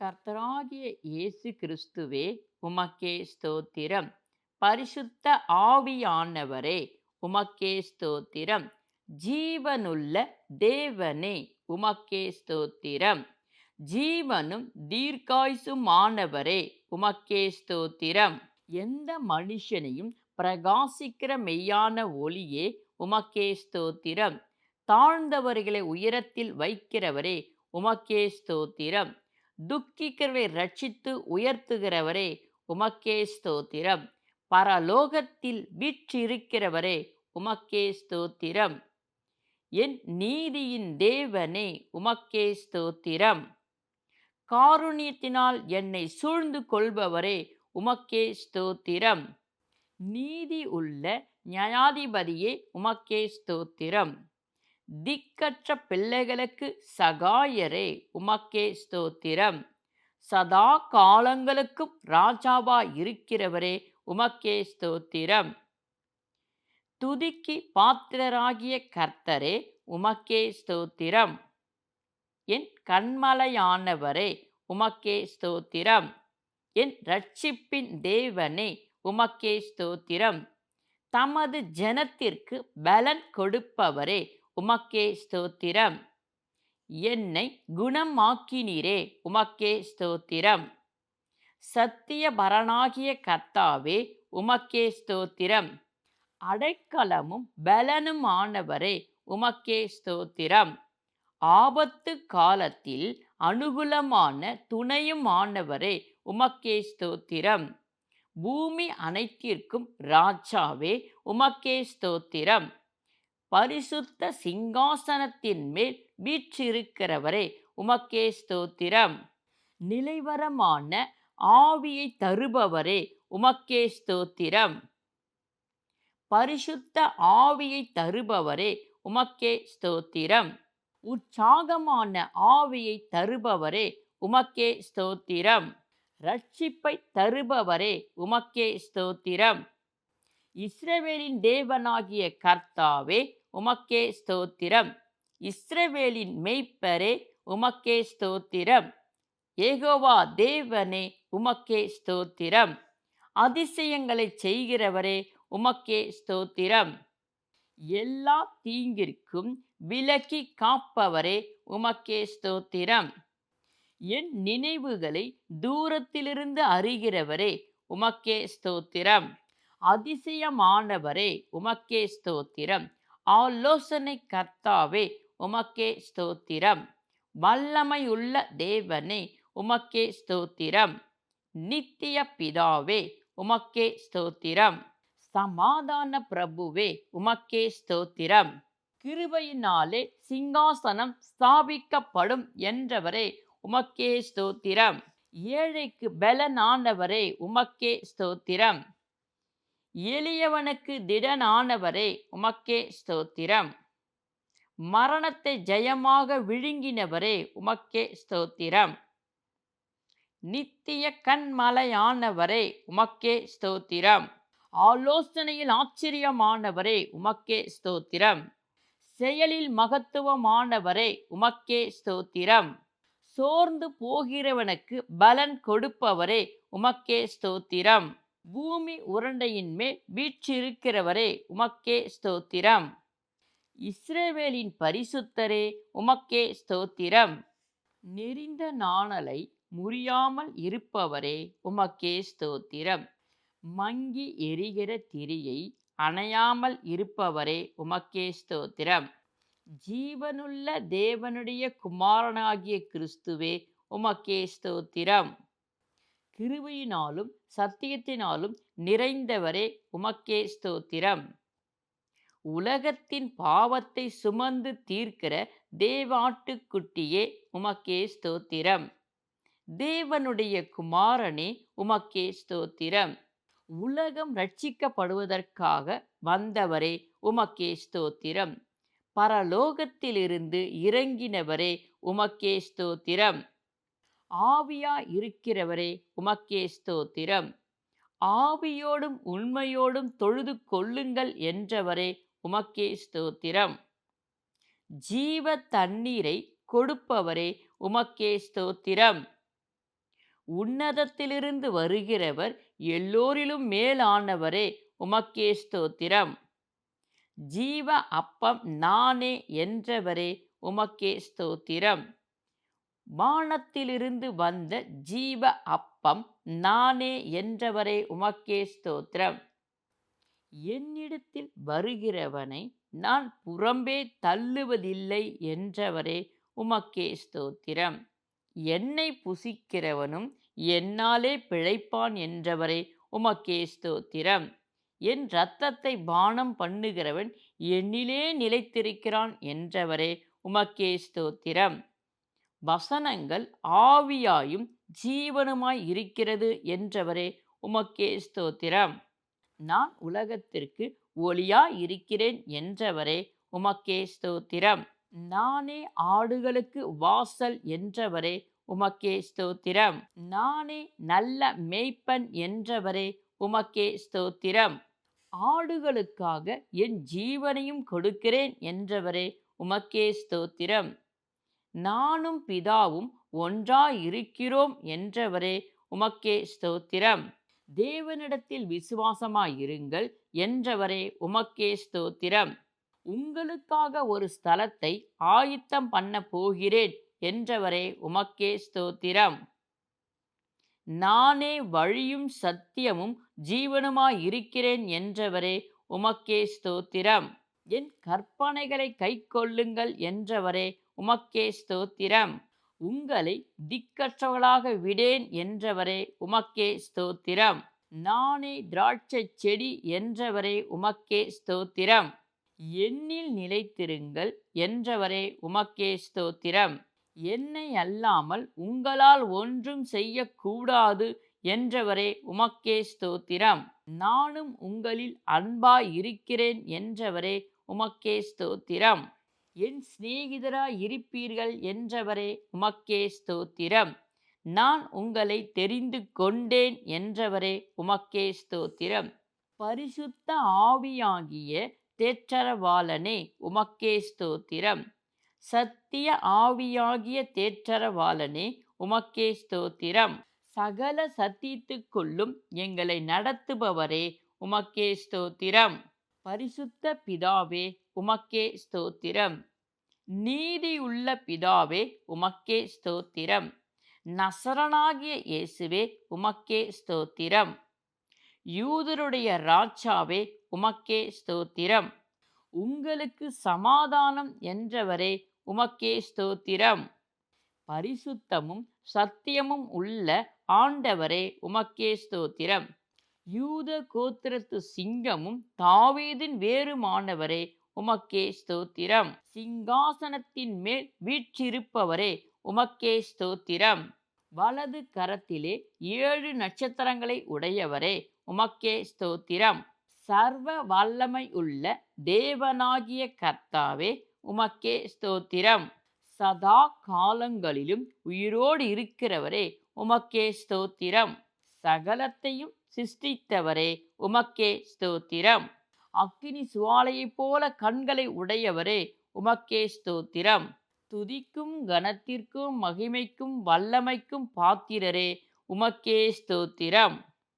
கர்த்தராகிய இயேசு கிறிஸ்துவே உமக்கே ஸ்தோத்திரம். பரிசுத்த ஆவியானவரே உமக்கே ஸ்தோத்திரம். ஜீவனுள்ள தேவனே உமக்கே ஸ்தோத்திரம். ஜீவனும் தீர்க்காயுசுமானவரே உமக்கே ஸ்தோத்திரம். எந்த மனுஷனையும் பிரகாசிக்கிற மெய்யான ஒளியே உமக்கே ஸ்தோத்திரம். தாழ்ந்தவர்களை உயரத்தில் வைக்கிறவரே உமக்கே ஸ்தோத்திரம். துக்கிக்கிறவரை ரட்சித்து உயர்த்துகிறவரே உமக்கே ஸ்தோத்திரம். பரலோகத்தில் வீற்றிருக்கிறவரே உமக்கே ஸ்தோத்திரம். என் நீதியின் தேவனே உமக்கே ஸ்தோத்திரம். காருண்யத்தினால் என்னை சூழ்ந்து கொள்பவரே உமக்கே ஸ்தோத்திரம். நீதி உள்ள நியாயாதிபதியே உமக்கே ஸ்தோத்திரம். திக்கற்ற பிள்ளைகளுக்கு சகாயரே உமக்கே ஸ்தோத்திரம். சதா காலங்களுக்கும் ராஜாவா இருக்கிறவரே உமக்கே ஸ்தோத்திரம். துதிக்கு பாத்திரராகிய கர்த்தரே உமக்கே ஸ்தோத்திரம். என் கண்மலையானவரே உமக்கே ஸ்தோத்திரம். என் ரட்சிப்பின் தேவனே உமக்கே ஸ்தோத்திரம். தமது ஜனத்திற்கு பலன் கொடுப்பவரே உமக்கே ஸ்தோத்திரம். என்னை குணமாக்கினீரே உமக்கே ஸ்தோத்திரம். சத்திய பரனாகிய கர்த்தாவே உமக்கே ஸ்தோத்திரம். அடைக்கலமும் பலனுமானவரே உமக்கே ஸ்தோத்திரம். ஆபத்து காலத்தில் அனுகூலமான துணையுமானவரே உமக்கே ஸ்தோத்திரம். பூமி அனைத்திற்கும் ராஜாவே உமக்கே ஸ்தோத்திரம். பரிசுத்த சிங்காசனத்தின் மேல் வீற்றிருக்கிறவரே உமக்கே ஸ்தோத்திரம். நிலைவரமான ஆவியை தருபவரே உமக்கே ஸ்தோத்திரம். பரிசுத்த ஆவியை தருபவரே உமக்கே ஸ்தோத்திரம். உற்சாகமான ஆவியை தருபவரே உமக்கே ஸ்தோத்திரம். ரட்சிப்பை தருபவரே உமக்கே ஸ்தோத்திரம். இஸ்ரவேலின் தேவனாகிய கர்த்தாவே உமக்கே ஸ்தோத்திரம். இஸ்ரவேலின் மெய்ப்பரே உமக்கே ஸ்தோத்திரம். ஏகோவா தேவனே உமக்கே ஸ்தோத்திரம். அதிசயங்களை செய்கிறவரே உமக்கே ஸ்தோத்திரம். எல்லா தீங்கிற்கும் விலக்கி காப்பவரே உமக்கே ஸ்தோத்திரம். என் நினைவுகளை தூரத்திலிருந்து அறிகிறவரே உமக்கே ஸ்தோத்திரம். அதிசயமானவரே உமக்கே ஸ்தோத்திரம். ஆலோசனை கர்த்தாவே உமக்கே ஸ்தோத்திரம். வல்லமையுள்ள தேவனே உமக்கே ஸ்தோத்திரம். நித்திய பிதாவே உமக்கே ஸ்தோத்திரம். சமாதான பிரபுவே உமக்கே ஸ்தோத்திரம். கிருபையினாலே சிங்காசனம் ஸ்தாபிக்கப்படும் என்றவரே உமக்கே ஸ்தோத்திரம். ஏழைக்கு பலனானவரே உமக்கே ஸ்தோத்திரம். எளியவனுக்கு திடனானவரே உமக்கே ஸ்தோத்திரம். மரணத்தை ஜெயமாக விழுங்கினவரே உமக்கே ஸ்தோத்திரம். நித்திய கண்மலையானவரே உமக்கே ஸ்தோத்திரம். ஆலோசனையில் ஆச்சரியமானவரே உமக்கே ஸ்தோத்திரம். செயலில் மகத்துவமானவரே உமக்கே ஸ்தோத்திரம். சோர்ந்து போகிறவனுக்கு பலன் கொடுப்பவரே உமக்கே ஸ்தோத்திரம். பூமி உருண்டையின் மேல் வீற்றிருக்கிறவரே உமக்கே ஸ்தோத்திரம். இஸ்ரேவேலின் பரிசுத்தரே உமக்கே ஸ்தோத்திரம். நெறிந்த நாணலை முறியாமல் இருப்பவரே உமக்கே ஸ்தோத்திரம். மங்கி எரிகிற திரியை அணையாமல் இருப்பவரே உமக்கே ஸ்தோத்திரம். ஜீவனுள்ள தேவனுடைய குமாரனாகிய கிறிஸ்துவே உமக்கே ஸ்தோத்திரம். கிருபையினாலும் சத்தியத்தினாலும் நிறைந்தவரே உமக்கே ஸ்தோத்திரம். உலகத்தின் பாவத்தை சுமந்து தீர்க்கிற தேவாட்டுக்குட்டியே உமக்கே ஸ்தோத்திரம். தேவனுடைய குமாரனே உமக்கே ஸ்தோத்திரம். உலகம் ரட்சிக்கப்படுவதற்காக வந்தவரே உமக்கே ஸ்தோத்திரம். பரலோகத்திலிருந்து இறங்கினவரே உமக்கே ஸ்தோத்திரம். ஆவியா இருக்கிறவரே உமக்கே ஸ்தோத்திரம். ஆவியோடும் உண்மையோடும் தொழுது கொள்ளுங்கள் என்றவரே உமக்கே ஸ்தோத்திரம். ஜீவ தண்ணீரை கொடுப்பவரே உமக்கே ஸ்தோத்திரம். உன்னதத்திலிருந்து வருகிறவர் எல்லோரிலும் மேலானவரே உமக்கே ஸ்தோத்திரம். ஜீவ அப்பம் நானே என்றவரே உமக்கே ஸ்தோத்திரம். வானத்திலிருந்து வந்த ஜீவ அப்பம் நானே என்றவரே உமக்கே ஸ்தோத்திரம். என்னிடத்தில் வருகிறவனை நான் புறம்பே தள்ளுவதில்லை என்றவரே உமக்கே ஸ்தோத்திரம். என்னை புசிக்கிறவனும் என்னாலே பிழைப்பான் என்றவரே உமக்கே ஸ்தோத்திரம். என் இரத்தத்தை பானம் பண்ணுகிறவன் என்னிலே நிலைத்திருக்கிறான் என்றவரே உமக்கே ஸ்தோத்திரம். வசனங்கள் ஆவியாயும் ஜீவனுமாய் இருக்கிறது என்றவரே உமக்கே ஸ்தோத்திரம். நான் உலகத்திற்கு ஒளியா இருக்கிறேன் என்றவரே உமக்கே ஸ்தோத்திரம். நானே ஆடுகளுக்கு வாசல் என்றவரே உமக்கே ஸ்தோத்திரம். நானே நல்ல மேய்ப்பன் என்றவரே உமக்கே ஸ்தோத்திரம். ஆடுகளுக்காக என் ஜீவனையும் கொடுக்கிறேன் என்றவரே உமக்கே ஸ்தோத்திரம். நானும் பிதாவும் ஒன்றாயிருக்கிறோம் என்றவரே உமக்கே ஸ்தோத்திரம். தேவனிடத்தில் விசுவாசமாயிருங்கள் என்றவரே உமக்கே ஸ்தோத்திரம். உங்களுக்காக ஒரு ஸ்தலத்தை ஆயத்தம் பண்ண போகிறேன் என்றவரே உமக்கே ஸ்தோத்திரம். நானே வழியும் சத்தியமும் ஜீவனுமாயிருக்கிறேன் என்றவரே உமக்கே ஸ்தோத்திரம். என் கற்பனைகளை கைக்கொள்ளுங்கள் என்றவரே உமக்கே ஸ்தோத்திரம். உங்களை திக்கற்றவர்களாக விடேன் என்றவரே உமக்கே ஸ்தோத்திரம். நானே திராட்சை செடி என்றவரே உமக்கே ஸ்தோத்திரம். என்னில் நிலைத்திருங்கள் என்றவரே உமக்கே ஸ்தோத்திரம். என்னை அல்லாமல் உங்களால் ஒன்றும் செய்யக்கூடாது என்றவரே உமக்கே ஸ்தோத்திரம். நானும் உங்களில் அன்பாய் இருக்கிறேன் என்றவரே உமக்கே ஸ்தோத்திரம். என் சிநேகிதராய் இருப்பீர்கள் என்றவரே உமக்கே ஸ்தோத்திரம். நான் உங்களை தெரிந்து கொண்டேன் என்றவரே உமக்கே ஸ்தோத்திரம். பரிசுத்த ஆவியாகிய தேற்றரவாளனே உமக்கே ஸ்தோத்திரம். சத்திய ஆவியாகிய தேற்றரவாளனே உமக்கே ஸ்தோத்திரம். சகல சத்தியத்துக்குள்ளும் எங்களை நடத்துபவரே உமக்கே ஸ்தோத்திரம். பரிசுத்த பிதாவே உமக்கே ஸ்தோத்திரம். நீதியுள்ள பிதாவே உமக்கே ஸ்தோத்திரம். நசரனாகிய இயேசுவே உமக்கே ஸ்தோத்திரம். யூதருடைய ராஜாவே உமக்கே ஸ்தோத்திரம். உங்களுக்கு சமாதானம் என்றவரே உமக்கே ஸ்தோத்திரம். பரிசுத்தமும் சத்தியமும் உள்ள ஆண்டவரே உமக்கே ஸ்தோத்திரம். யூத கோத்திரத்து சிங்கமும் தாவீதின் வேறுமானவரே உமக்கே ஸ்தோத்திரம். சிங்காசனத்தின் மேல் வீற்றிருப்பவரே உமக்கே ஸ்தோத்திரம். வலது கரத்திலே ஏழு நட்சத்திரங்களை உடையவரே உமக்கே ஸ்தோத்திரம். சர்வ வல்லமை உள்ள தேவனாகிய கர்த்தாவே உமக்கே ஸ்தோத்திரம். சதா காலங்களிலும் உயிரோடு இருக்கிறவரே உமக்கே ஸ்தோத்திரம். சகலத்தையும் சிருஷ்டித்தவரே உமக்கே ஸ்தோத்திரம். அக்கினி சுவாலையைப் போல கண்களை உடையவரே உமக்கே ஸ்தோத்திரம். துதிக்கும் கனத்திற்கும் மகிமைக்கும் வல்லமைக்கும் பாத்திரரே உமக்கே ஸ்தோத்திரம்.